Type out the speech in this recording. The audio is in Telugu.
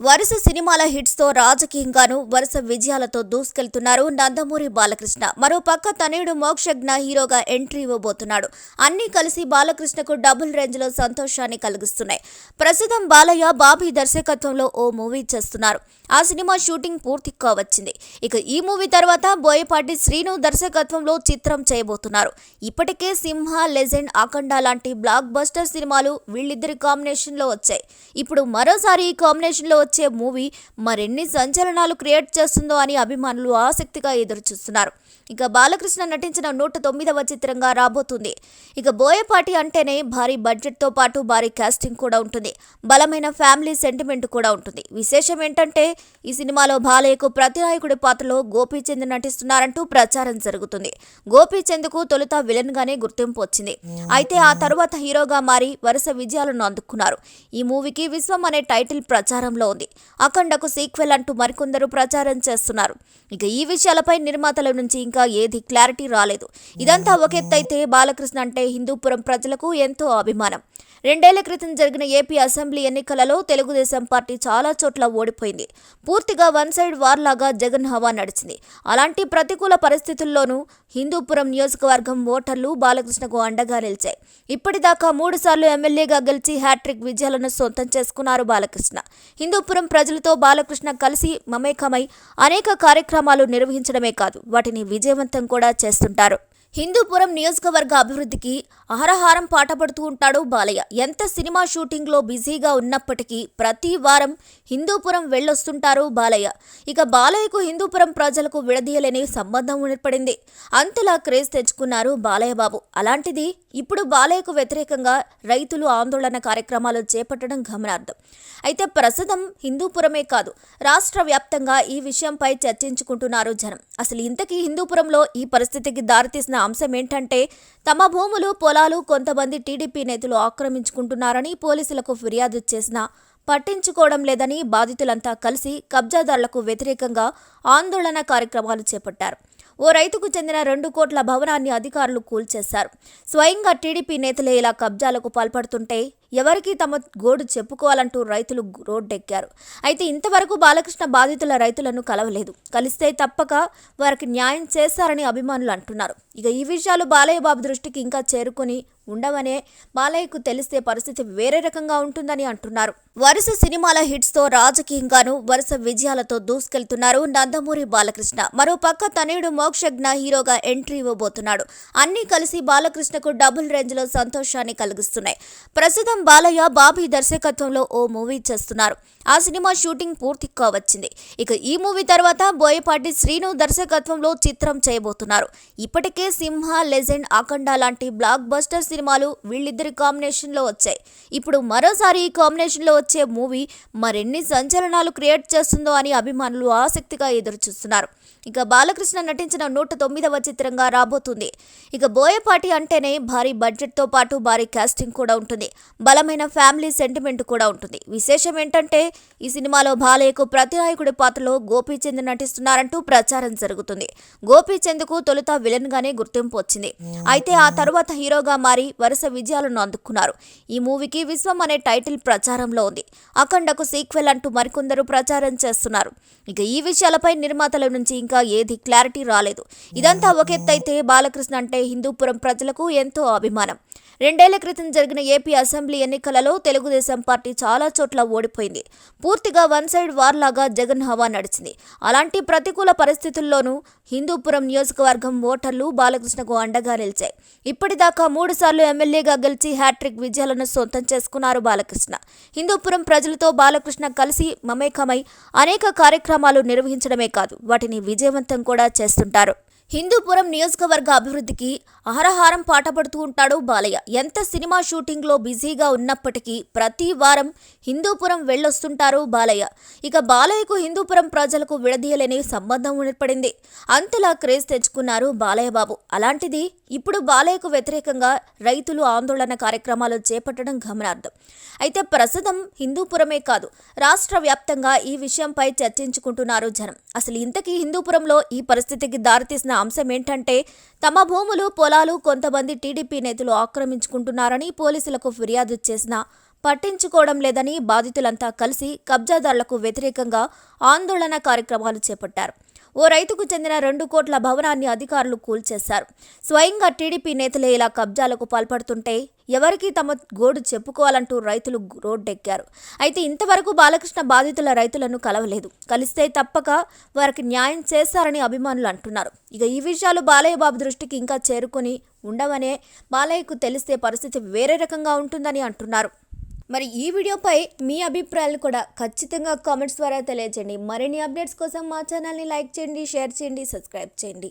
వరుస సినిమాల హిట్స్తో రాజకీయంగాను వరుస విజయాలతో దూసుకెళ్తున్నారు నందమూరి బాలకృష్ణ. మరో పక్క తనయుడు మోక్షజ్ఞ హీరోగా ఎంట్రీ ఇవ్వబోతున్నాడు. అన్నీ కలిసి బాలకృష్ణకు డబుల్ రేంజ్లో సంతోషాన్ని కలిగిస్తున్నాయి. ప్రస్తుతం బాలయ్య బాబీ దర్శకత్వంలో ఓ మూవీ చేస్తున్నారు. ఆ సినిమా షూటింగ్ పూర్తి కావచ్చింది. ఇక ఈ మూవీ తర్వాత బోయపాటి శ్రీను దర్శకత్వంలో చిత్రం చేయబోతున్నారు. ఇప్పటికే సింహ లెజెండ్ అఖండ లాంటి బ్లాక్ బస్టర్ సినిమాలు వీళ్ళిద్దరి కాంబినేషన్లో వచ్చాయి. ఇప్పుడు మరోసారి ఈ కాంబినేషన్లో వచ్చే మూవీ మరెన్ని సంచలనాలు క్రియేట్ చేస్తుందో అని అభిమానులు ఆసక్తిగా ఎదురుచూస్తున్నారు. ఇక బాలకృష్ణ నటించిన నూట తొమ్మిదవ చిత్రంగా రాబోతుంది. ఇక బోయపాటి అంటేనే భారీ బడ్జెట్తో పాటు భారీ కాస్టింగ్ కూడా ఉంటుంది. బలమైన ఫ్యామిలీ సెంటిమెంట్ కూడా ఉంటుంది. విశేషం ఏంటంటే ఈ సినిమాలో బాలయ్యకు ప్రతినాయకుడి పాత్రలో గోపీచంద్ నటిస్తున్నారంటూ ప్రచారం జరుగుతుంది. గోపీచంద్కు తొలుత విలన్ గానే గుర్తింపు వచ్చింది. అయితే ఆ తర్వాత హీరోగా మారి వరుస విజయాలను అందుకున్నారు. ఈ మూవీకి విశ్వం అనే టైటిల్ ప్రచారంలో ఉంది అఖండకు సీక్వెల్ అంటూ మరికొందరు ప్రచారం చేస్తున్నారు. ఇక ఈ విషయాలపై నిర్మాతల నుంచి ఇంకా ఏది క్లారిటీ రాలేదు. ఇదంతా ఒక ఎత్తైతే బాలకృష్ణ అంటే హిందూపురం ప్రజలకు ఎంతో అభిమానం. రెండేళ్ళ క్రితం జరిగిన ఏపీ అసెంబ్లీ ఎన్నికలలో తెలుగుదేశం పార్టీ చాలా చోట్ల ఓడిపోయింది. పూర్తిగా వన్ సైడ్ వార్ లాగా జగన్ హవా నడిచింది. అలాంటి ప్రతికూల పరిస్థితుల్లోనూ హిందూపురం నియోజకవర్గం ఓటర్లు బాలకృష్ణకు అండగా నిలిచాయి. ఇప్పటిదాకా మూడుసార్లు ఎమ్మెల్యేగా గెలిచి హ్యాట్రిక్ విజయాలను సొంతం చేసుకున్నారు బాలకృష్ణ. హిందూపురం ప్రజలతో బాలకృష్ణ కలిసి మమేకమై అనేక కార్యక్రమాలు నిర్వహించడమే కాదు వాటిని విజయవంతం కూడా చేస్తుంటారు. హిందూపురం నియోజకవర్గ అభివృద్ధికి అహరహారం పాటపడుతూ ఉంటాడు బాలయ్య. ఎంత సినిమా షూటింగ్లో బిజీగా ఉన్నప్పటికీ ప్రతి వారం హిందూపురం వెళ్ళొస్తుంటారు బాలయ్య. ఇక బాలయ్యకు హిందూపురం ప్రజలకు విడదీయలేని సంబంధం ఏర్పడింది. అంతలా క్రేజ్ తెచ్చుకున్నారు బాలయ్య బాబు. అలాంటిది ఇప్పుడు బాలయ్యకు వ్యతిరేకంగా రైతులు ఆందోళన కార్యక్రమాలు చేపట్టడం గమనార్థం అయితే ప్రస్తుతం హిందూపురమే కాదు రాష్ట్ర వ్యాప్తంగా ఈ విషయంపై చర్చించుకుంటున్నారు జనం. అసలు ఇంతకీ హిందూపురంలో ఈ పరిస్థితికి దారితీసిన అంశం ఏంటంటే తమ భూములు పొలాలు కొంతమంది టీడీపీ నేతలు ఆక్రమించుకుంటున్నారని పోలీసులకు ఫిర్యాదు చేసినా పట్టించుకోవడం లేదని బాధితులంతా కలిసి కబ్జాదారులకు వ్యతిరేకంగా ఆందోళన కార్యక్రమాలు చేపట్టారు. ఓ రైతుకు చెందిన రెండు కోట్ల భవనాన్ని అధికారులు కూల్చేశారు. స్వయంగా టీడీపీ నేతలే ఇలా కబ్జాలకు పాల్పడుతుంటే ఎవరికి తమ గోడు చెప్పుకోవాలంటూ రైతులు రోడ్డెక్కారు. అయితే ఇంతవరకు బాలకృష్ణ బాధితుల రైతులను కలవలేదు. కలిస్తే తప్పక వారికి న్యాయం చేస్తారని అభిమానులు అంటున్నారు. ఇక ఈ విషయాలు బాలయ్య బాబు దృష్టికి ఇంకా చేరుకొని ఉండవనే బాలయ్యకు తెలిస్తే పరిస్థితి వేరే రకంగా ఉంటుందని అంటున్నారు. వరుస సినిమాల హిట్స్తో రాజకీయంగాను వరుస విజయాలతో దూసుకెళ్తున్నారు నందమూరి బాలకృష్ణ. మరో పక్క తనయుడు మోక్షజ్ఞ హీరోగా ఎంట్రీ ఇవ్వబోతున్నాడు. అన్నీ కలిసి బాలకృష్ణకు డబుల్ రేంజ్లో సంతోషాన్ని కలిగిస్తున్నాయి. ప్రస్తుతం బాలయ్య బాబీ దర్శకత్వంలో ఓ మూవీ చేస్తున్నారు. ఆ సినిమా షూటింగ్ పూర్తి కావచ్చింది. ఇక ఈ మూవీ తర్వాత బోయపాటి శ్రీను దర్శకత్వంలో చిత్రం చేయబోతున్నారు. ఇప్పటికే సింహ లెజెండ్ అఖండ లాంటి బ్లాక్ బస్టర్ సినిమాలు వీళ్ళిద్దరి కాంబినేషన్లో వచ్చాయి. ఇప్పుడు మరోసారి ఈ కాంబినేషన్లో వచ్చే మూవీ మరెన్ని సంచలనాలు క్రియేట్ చేస్తుందో అని అభిమానులు ఆసక్తిగా ఎదురుచూస్తున్నారు. ఇక బాలకృష్ణ నటించిన నూట తొమ్మిదవ చిత్రంగా రాబోతుంది. ఇక బోయపాటి అంటేనే భారీ బడ్జెట్తో పాటు భారీ కాస్టింగ్ కూడా ఉంటుంది. బలమైన ఫ్యామిలీ సెంటిమెంట్ కూడా ఉంటుంది. విశేషం ఏంటంటే ఈ సినిమాలో బాలయ్యకు ప్రతినాయకుడి పాత్రలో గోపీచంద్ నటిస్తున్నారంటూ ప్రచారం జరుగుతుంది. గోపీచంద్కు తొలుత విలన్ గానే గుర్తింపు వచ్చింది. అయితే ఆ తరువాత హీరోగా మారి వరుస విజయాలను అందుకున్నారు. ఈ మూవీకి విశ్వం అనే టైటిల్ ప్రచారంలో ఉంది. అఖండకు సీక్వెల్ అంటూ మరికొందరు ప్రచారం చేస్తున్నారు. ఇక ఈ విషయాలపై నిర్మాతల నుంచి ఇంకా ఏది క్లారిటీ రాలేదు. ఇదంతా ఒకెత్తైతే బాలకృష్ణ అంటే హిందూపురం ప్రజలకు ఎంతో అభిమానం. రెండేళ్ళ క్రితం జరిగిన ఏపీ అసెంబ్లీ ఎన్నికలలో తెలుగుదేశం పార్టీ చాలా చోట్ల ఓడిపోయింది. పూర్తిగా వన్ సైడ్ వార్ లాగా జగన్ హవా నడిచింది. అలాంటి ప్రతికూల పరిస్థితుల్లోనూ హిందూపురం నియోజకవర్గం ఓటర్లు బాలకృష్ణకు అండగా నిలిచాయి. ఇప్పటిదాకా మూడుసార్లు ఎమ్మెల్యేగా గెలిచి హ్యాట్రిక్ విజయాలను సొంతం చేసుకున్నారు బాలకృష్ణ. హిందూపురం ప్రజలతో బాలకృష్ణ కలిసి మమేకమై అనేక కార్యక్రమాలు నిర్వహించడమే కాదు వాటిని విజయవంతం కూడా చేస్తుంటారు. హిందూపురం నియోజకవర్గ అభివృద్ధికి అహరహారం పాటపడుతూ ఉంటాడు బాలయ్య. ఎంత సినిమా షూటింగ్లో బిజీగా ఉన్నప్పటికీ ప్రతి వారం హిందూపురం వెళ్ళొస్తుంటారు బాలయ్య. ఇక బాలయ్యకు హిందూపురం ప్రజలకు విడదీయలేని సంబంధం ఏర్పడింది. అంతలా క్రేజ్ తెచ్చుకున్నారు బాలయ్య బాబు. అలాంటిది ఇప్పుడు బాలయ్యకు వ్యతిరేకంగా రైతులు ఆందోళన కార్యక్రమాలు చేపట్టడం గమనార్థం అయితే ప్రస్తుతం హిందూపురమే కాదు రాష్ట్ర వ్యాప్తంగా ఈ విషయంపై చర్చించుకుంటున్నారు జనం. అసలు ఇంతకీ హిందూపురంలో ఈ పరిస్థితికి దారితీసిన అంశం ఏంటంటే తమ భూములు పొలాలు కొంతమంది టీడీపీ నేతలు ఆక్రమించుకుంటున్నారని పోలీసులకు ఫిర్యాదు చేసినా పట్టించుకోవడం లేదని బాధితులంతా కలిసి కబ్జాదారులకు వ్యతిరేకంగా ఆందోళన కార్యక్రమాలు చేపట్టారు. ఓ రైతుకు చెందిన రెండు కోట్ల భవనాన్ని అధికారులు కూల్చేశారు. స్వయంగా టీడీపీ నేతలే ఇలా కబ్జాలకు పాల్పడుతుంటే ఎవరికి తమ గోడు చెప్పుకోవాలంటూ రైతులు రోడ్డెక్కారు. అయితే ఇంతవరకు బాలకృష్ణ బాధితుల రైతులను కలవలేదు. కలిస్తే తప్పక వారికి న్యాయం చేస్తారని అభిమానులు అంటున్నారు. ఇక ఈ విషయాలు బాలయ్య బాబు దృష్టికి ఇంకా చేరుకొని ఉండవనే బాలయ్యకు తెలిస్తే పరిస్థితి వేరే రకంగా ఉంటుందని అంటున్నారు. మరి ఈ వీడియోపై మీ అభిప్రాయాలు కూడా ఖచ్చితంగా కామెంట్స్ ద్వారా తెలియజేయండి మరిన్ని అప్డేట్స్ కోసం మా ఛానల్ని లైక్ చేయండి షేర్ చేయండి సబ్స్క్రైబ్ చేయండి.